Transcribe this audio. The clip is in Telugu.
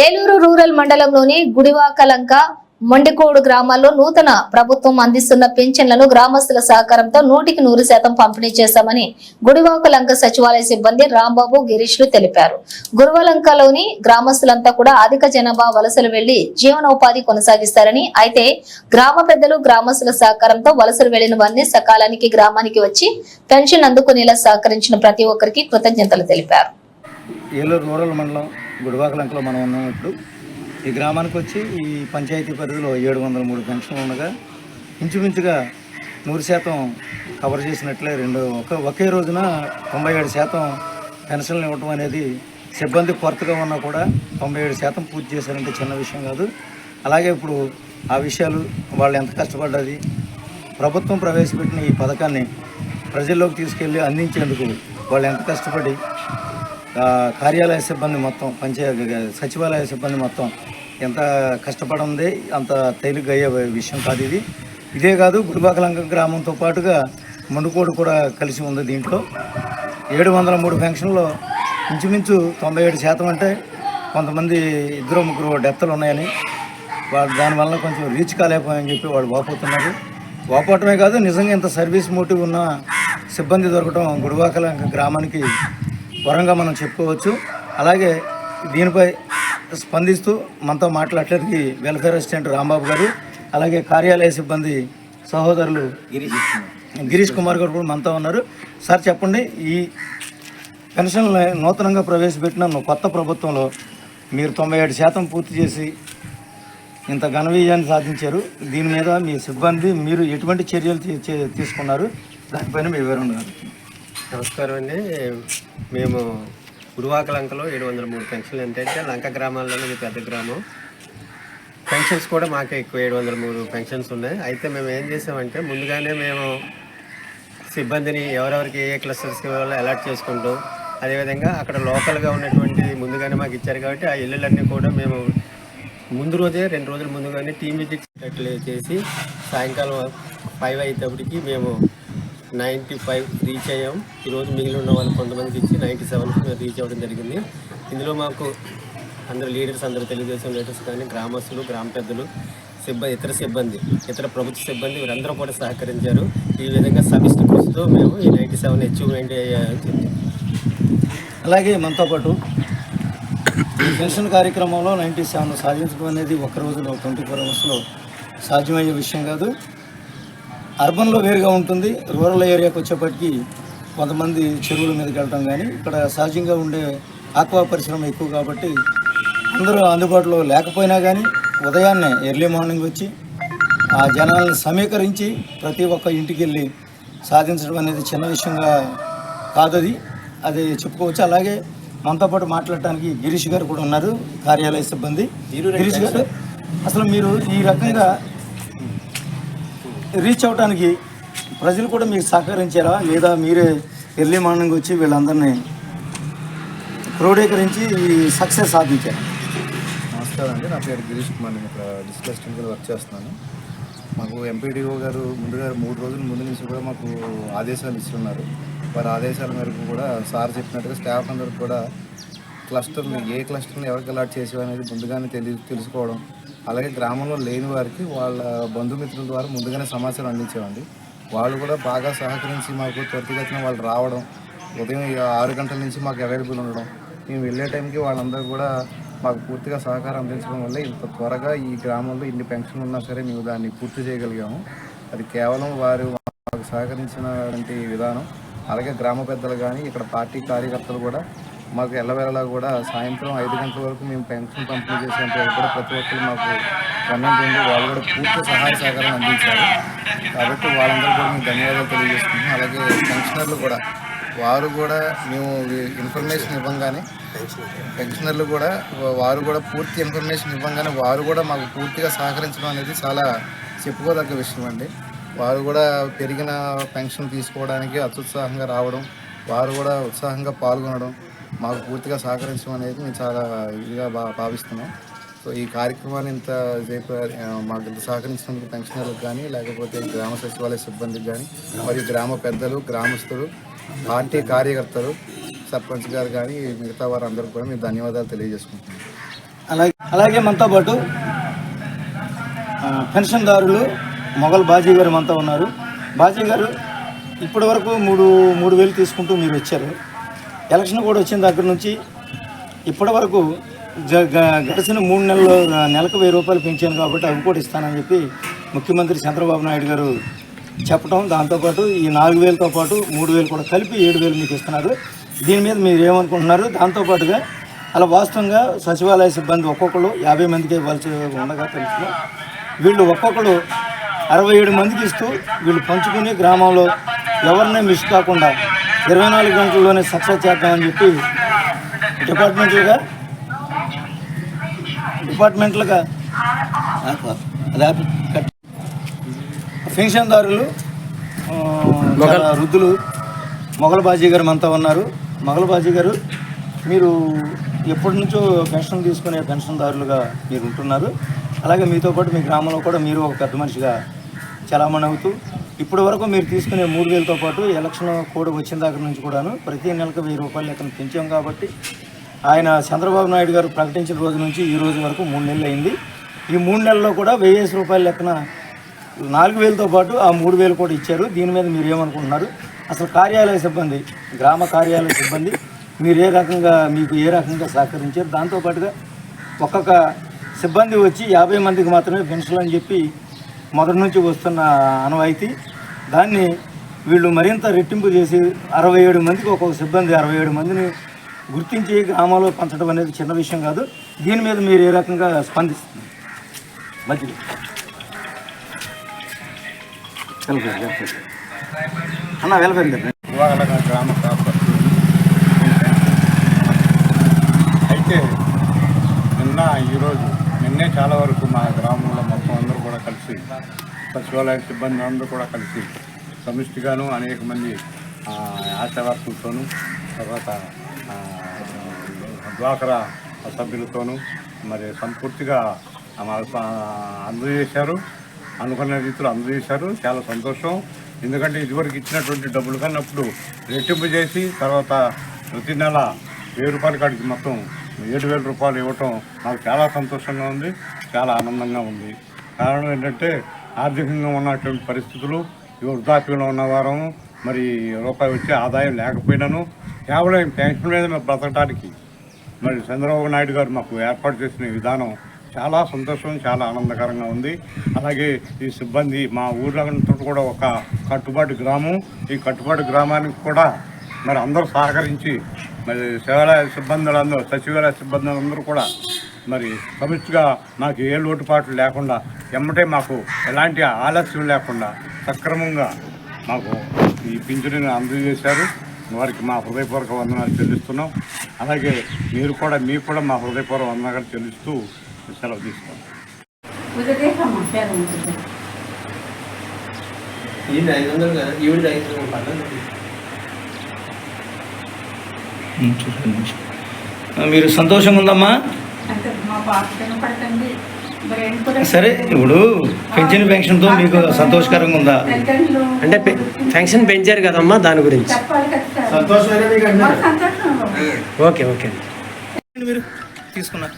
ఏలూరు రూరల్ మండలంలోని గుడివాకలంక మొండికోడు గ్రామాల్లో నూతన ప్రభుత్వం అందిస్తున్న పెన్షన్లను గ్రామస్తుల సహకారంతో నూటికి నూరు శాతం పంపిణీ చేశామని గుడివాకలంక సచివాలయ సిబ్బంది రాంబాబు గిరీష్లు తెలిపారు. గురువలంకలోని గ్రామస్తులంతా కూడా అధిక జనాభా వలసలు వెళ్ళి జీవనోపాధి కొనసాగిస్తారని అయితే గ్రామ పెద్దలు గ్రామస్తుల సహకారంతో వలసలు వెళ్ళిన వారిని సకాలానికి గ్రామానికి వచ్చి పెన్షన్ అందుకునేలా సహకరించిన ప్రతి ఒక్కరికి కృతజ్ఞతలు తెలిపారు. ఏలూరు రూరల్ మండలం గుడివాకలంకలో మనం ఉన్నాం ఇప్పుడు. ఈ గ్రామానికి వచ్చి ఈ పంచాయతీ పరిధిలో ఏడు వందల మూడు పెన్షన్లు ఉండగా ఇంచుమించుగా నూరు శాతం కవర్ చేసినట్లే రెండు ఒక ఒకే రోజున తొంభై ఏడు శాతం పెన్షన్లు ఇవ్వటం అనేది సిబ్బంది కొరతగా ఉన్నా కూడా తొంభై ఏడు శాతం పూర్తి చేశారంటే చిన్న విషయం కాదు. అలాగే ఇప్పుడు ఆ విషయాలు వాళ్ళు ఎంత కష్టపడ్డది ప్రభుత్వం ప్రవేశపెట్టిన ఈ పథకాన్ని ప్రజల్లోకి తీసుకెళ్ళి అందించేందుకు వాళ్ళు ఎంత కష్టపడి కార్యాలయ సిబ్బంది మొత్తం పంచాయతీ సచివాలయ సిబ్బంది మొత్తం ఎంత కష్టపడింది అంత తేలిగ్గా అయ్యే విషయం కాదు ఇది. ఇదే కాదు గుడిబాకలంక గ్రామంతో పాటుగా మండుకోడు కూడా కలిసి ఉంది దీంట్లో. ఏడు వందల మూడు ఫంక్షన్లో ఇంచుమించు తొంభై ఏడు శాతం అంటే కొంతమంది ఇద్దరు ముగ్గురు డెత్లు ఉన్నాయని. వాళ్ళు దానివల్ల కొంచెం రీచ్ కాలేకపోయని చెప్పి వాళ్ళు వాపోతున్నారు. వాపోవటమే కాదు నిజంగా ఇంత సర్వీస్ మోటివ్ ఉన్న సిబ్బంది దొరకడం గుడివాకలంక గ్రామానికి వరంగా మనం చెప్పుకోవచ్చు. అలాగే దీనిపై స్పందిస్తూ మనతో మాట్లాడటానికి వెల్ఫేర్ అసిస్టెంట్ రాంబాబు గారు అలాగే కార్యాలయ సిబ్బంది సహోదరులు గిరీష్ గిరీష్ కుమార్ గారు కూడా మనతో ఉన్నారు. సార్ చెప్పండి ఈ పెన్షన్లు నూతనంగా ప్రవేశపెట్టిన కొత్త ప్రభుత్వంలో మీరు తొంభై ఏడు శాతం పూర్తి చేసి ఇంత ఘన విజయాన్ని సాధించారు. దీని మీద మీ సిబ్బంది మీరు ఎటువంటి చర్యలు తీసుకున్నారు? దానిపైన మీ వివరణ. నమస్కారం అండి. మేము గురువాక లంకలో ఏడు వందల మూడు పెన్షన్లు ఏంటంటే లంక గ్రామాల్లోనే ఇది పెద్ద గ్రామం. పెన్షన్స్ కూడా మాకే ఎక్కువ ఏడు వందల మూడు పెన్షన్స్ ఉన్నాయి. అయితే మేము ఏం చేసామంటే ముందుగానే మేము సిబ్బందిని ఎవరెవరికి ఏ క్లస్టర్స్కి వాళ్ళు అలాట్ చేసుకుంటాం అదేవిధంగా అక్కడ లోకల్గా ఉన్నటువంటి ముందుగానే మాకు ఇచ్చారు కాబట్టి ఆ ఇళ్ళలన్నీ కూడా మేము ముందు రోజే రెండు రోజుల ముందుగానే టీమ్ విజిట్ చేసి సాయంకాలం ఫైవ్ అయ్యేటప్పటికి మేము నైంటీ ఫైవ్ రీచ్ అయ్యాం. ఈరోజు మిగిలి ఉన్న వాళ్ళు కొంతమందికి ఇచ్చి నైంటీ సెవెన్కి రీచ్ అవ్వడం జరిగింది. ఇందులో మాకు అందరు లీడర్స్ అందరూ తెలుగుదేశం లీడర్స్ కానీ గ్రామస్తులు గ్రామ పెద్దలు సిబ్బంది ఇతర సిబ్బంది ఇతర ప్రభుత్వ సిబ్బంది వీరందరూ కూడా సహకరించారు. ఈ విధంగా సమిష్టి కృషితో మేము ఈ నైంటీ సెవెన్ అచీవ్మెంట్ అలాగే మనతో పాటు పెన్షన్ కార్యక్రమంలో నైంటీ సెవెన్ సాధించడం అనేది ఒక రోజులో ట్వంటీ ఫోర్ అవర్స్లో సాధ్యమయ్యే విషయం కాదు. అర్బన్లో వేరుగా ఉంటుంది. రూరల్ ఏరియాకి వచ్చేప్పటికి కొంతమంది చెరువుల మీదకి వెళ్ళటం కానీ ఇక్కడ సహజంగా ఉండే ఆక్వా పరిశ్రమ ఎక్కువ కాబట్టి అందరూ అందుబాటులో లేకపోయినా కానీ ఉదయాన్నే ఎర్లీ మార్నింగ్ వచ్చి ఆ జనాలను సమీకరించి ప్రతి ఒక్క ఇంటికి వెళ్ళి సాధించడం అనేది చిన్న విషయంగా కాదు అది అది చెప్పుకోవచ్చు. అలాగే మనతో పాటు మాట్లాడటానికి గిరీష్ గారు కూడా ఉన్నారు కార్యాలయ సిబ్బంది. గిరీష్ గారు అసలు మీరు ఈ రకంగా రీచ్ అవడానికి ప్రజలు కూడా మీకు సహకరించారా? లేదా మీరే ఎర్లీ మార్నింగ్ వచ్చి వీళ్ళందరినీ క్రోడీకరించి సక్సెస్ సాధించారు? నమస్కారం అండి. నా పేరు గిరీష్ కుమార్. నేను ఇక్కడ డిస్ప్లే వర్క్ చేస్తున్నాను. మాకు ఎంపీడీఓ గారు ముందుగా మూడు రోజుల ముందు నుంచి కూడా మాకు ఆదేశాలు ఇస్తున్నారు. వారి ఆదేశాల మేరకు కూడా సార్ చెప్పినట్టుగా స్టాఫ్ అందరికి కూడా క్లస్టర్ని ఏ క్లస్టర్ని ఎవరికి అలాట్ చేసేవనేది ముందుగానే తెలి తెలుసుకోవడం అలాగే గ్రామంలో లేని వారికి వాళ్ళ బంధుమిత్రుల ద్వారా ముందుగానే సమాచారం అందించేవండి వాళ్ళు కూడా బాగా సహకరించి మాకు త్వరితగతిన వాళ్ళు రావడం ఉదయం ఆరు గంటల నుంచి మాకు అవైలబుల్ ఉండడం మేము వెళ్ళే టైంకి వాళ్ళందరూ కూడా మాకు పూర్తిగా సహకారం అందించడం వల్ల ఇంత త్వరగా ఈ గ్రామంలో ఇన్ని పెన్షన్లు ఉన్నా సరే మేము దాన్ని పూర్తి చేయగలిగాము. అది కేవలం వారు మాకు సహకరించినటువంటి విధానం. అలాగే గ్రామ పెద్దలు కానీ ఇక్కడ పార్టీ కార్యకర్తలు కూడా మాకు ఎల్లవేళలా కూడా సాయంత్రం ఐదు గంటల వరకు మేము పెన్షన్ పంపిణీ చేసేంత వరకు కూడా ప్రతి ఒక్కరు మాకు గమనించి వాళ్ళు కూడా పూర్తి సహాయ సహకారం అందించారు. కాబట్టి వాళ్ళందరూ కూడా మేము ధన్యవాదాలు తెలియజేస్తున్నాం అలాగే పెన్షనర్లు కూడా వారు కూడా మేము ఇన్ఫర్మేషన్ ఇవ్వగానే పెన్షనర్లు కూడా వారు కూడా పూర్తి ఇన్ఫర్మేషన్ ఇవ్వగానే వారు కూడా మాకు పూర్తిగా సహకరించడం అనేది చాలా చెప్పుకోదగ్గ విషయం అండి. వారు కూడా పెరిగిన పెన్షన్ తీసుకోవడానికి అత్యుత్సాహంగా రావడం వారు కూడా ఉత్సాహంగా పాల్గొనడం మాకు పూర్తిగా సహకరించడం అనేది మేము చాలా ఇదిగా బా భావిస్తున్నాం. సో ఈ కార్యక్రమాన్ని ఇంత మాకు ఇంత సహకరించినందుకు పెన్షనర్లకు కానీ లేకపోతే గ్రామ సచివాలయ సిబ్బందికి కానీ మరియు గ్రామ పెద్దలు గ్రామస్తులు పార్టీ కార్యకర్తలు సర్పంచ్ గారు కానీ మిగతా వారందరికీ కూడా మేము ధన్యవాదాలు తెలియజేసుకుంటున్నాం. అలాగే అలాగే మనతో పాటు పెన్షన్దారులు మొఘల్ బాజీ గారు మనతో ఉన్నారు. బాజీ గారు ఇప్పటి వరకు మూడు మూడు వేలు తీసుకుంటూ మీరు వచ్చారు. ఎలక్షన్ కూడా వచ్చిన దగ్గర నుంచి ఇప్పటి వరకు జ- గ- గడిచిన మూడు నెలలు నెలకు వెయ్యి రూపాయలు పెంచాను కాబట్టి అవి కూడా ఇస్తానని చెప్పి ముఖ్యమంత్రి చంద్రబాబు నాయుడు గారు చెప్పడం దాంతోపాటు ఈ నాలుగు వేలతో పాటు మూడు వేలు కూడా కలిపి ఏడు వేలు మీకు ఇస్తున్నారు. దీని మీద మీరు ఏమనుకుంటున్నారు? దాంతోపాటుగా అలా వాస్తవంగా సచివాలయ సిబ్బంది ఒక్కొక్కరు యాభై మందికి ఇవ్వాల్సి ఉండగా తెలుసు వీళ్ళు ఒక్కొక్కరు అరవై ఏడు మందికి ఇస్తూ వీళ్ళు పంచుకుని గ్రామంలో ఎవరినే మిస్ కాకుండా ఇరవై నాలుగు గంటల్లోనే సక్సెస్ చేద్దామని చెప్పి డిపార్ట్మెంట్లుగా డిపార్ట్మెంట్లుగా పెన్షన్దారులు వృద్ధులు మొగల బాజీ గారు మనతో ఉన్నారు. మొగల బాజీ గారు మీరు ఎప్పటి నుంచో పెన్షన్ తీసుకునే పెన్షన్దారులుగా మీరు ఉంటున్నారు. అలాగే మీతో పాటు మీ గ్రామంలో కూడా మీరు ఒక పెద్ద మనిషిగా చలామణి అవుతూ ఇప్పటి వరకు మీరు తీసుకునే మూడు వేలతో పాటు ఎలక్షన్ కూడా వచ్చిన దగ్గర నుంచి కూడాను ప్రతి నెలకు వెయ్యి రూపాయలు లెక్కన పెంచాం కాబట్టి ఆయన చంద్రబాబు నాయుడు గారు ప్రకటించిన రోజు నుంచి ఈ రోజు వరకు మూడు నెలలు అయింది. ఈ మూడు నెలల్లో కూడా వెయ్యేసి రూపాయల లెక్కన నాలుగు వేలతో పాటు ఆ మూడు వేలు కూడా ఇచ్చారు. దీని మీద మీరు ఏమనుకుంటున్నారు? అసలు కార్యాలయ సిబ్బంది గ్రామ కార్యాలయ సిబ్బంది మీరు ఏ రకంగా మీకు ఏ రకంగా సహకరించారు? దాంతోపాటుగా ఒక్కొక్క సిబ్బంది వచ్చి యాభై మందికి మాత్రమే పెన్షన్ అని చెప్పి మొదటి నుంచి వస్తున్న అనువాయితీ దాన్ని వీళ్ళు మరింత రెట్టింపు చేసి అరవై ఏడు మందికి ఒక్కొక్క సిబ్బంది అరవై ఏడు మందిని గుర్తించి గ్రామంలో పంచడం అనేది చిన్న విషయం కాదు. దీని మీద మీరు ఏ రకంగా స్పందిస్తుంది మధ్యలో. అన్న వెల్ఫేర్ గ్రామ అయితే నిన్న ఈరోజు నిన్నే చాలా వరకు మా గ్రామంలో మొత్తం అందరూ కలిసి సచివాలయ సిబ్బంది అందరూ కూడా కలిసి సమిష్టిగాను అనేక మంది ఆశా వర్కులతోనూ తర్వాత ఆ, డ్వాక్రా సభ్యులతోనూ మరి సంపూర్తిగా మాకు అందజేశారు. అనుకున్న రీతిలో అందజేశారు. చాలా సంతోషం. ఎందుకంటే ఇదివరకు ఇచ్చినటువంటి డబ్బులు కన్నప్పుడు రెట్టింపు చేసి తర్వాత ప్రతి నెల వెయ్యి రూపాయల కాడికి మొత్తం ఏడు వేల రూపాయలు ఇవ్వటం నాకు చాలా సంతోషంగా ఉంది చాలా ఆనందంగా ఉంది. కారణం ఏంటంటే ఆర్థికంగా ఉన్నటువంటి పరిస్థితులు ఈ వృద్ధాప్యంలో ఉన్నవారం మరి రూపాయి వచ్చే ఆదాయం లేకపోయినాను కేవలం పెన్షన్ మీద బ్రతకడానికి మరి చంద్రబాబు నాయుడు గారు మాకు ఏర్పాటు చేసిన విధానం చాలా సంతోషం చాలా ఆనందకరంగా ఉంది. అలాగే ఈ సిబ్బంది మా ఊర్లంతా కూడా ఒక కట్టుబాటు గ్రామం. ఈ కట్టుబాటు గ్రామానికి కూడా మరి అందరూ సహకరించి మరి శివాలయ సిబ్బందులందరూ సచివాలయ సిబ్బందులందరూ కూడా మరి సమిష్టిగా నాకు ఏ లోటుపాట్లు లేకుండా ఎమ్మటే మాకు ఎలాంటి ఆలస్యం లేకుండా సక్రమంగా మాకు ఈ పింఛను అందజేశారు. వారికి మా హృదయపూర్వక వందనాలు చెల్లిస్తున్నాం. అలాగే మీరు కూడా మీకు కూడా మా హృదయపూర్వక వందనాలు చెల్లిస్తూ సెలవు పర్లేదు మీరు సంతోషంగా ఉందమ్మా. సరే ఇప్పుడు పెన్షన్ పెన్షన్తో మీకు సంతోషకరంగా ఉందా? అంటే పె- పెన్షన్ పెంచారు కదమ్మా దాని గురించి? Okay okay. మీరు తీసుకున్నారు.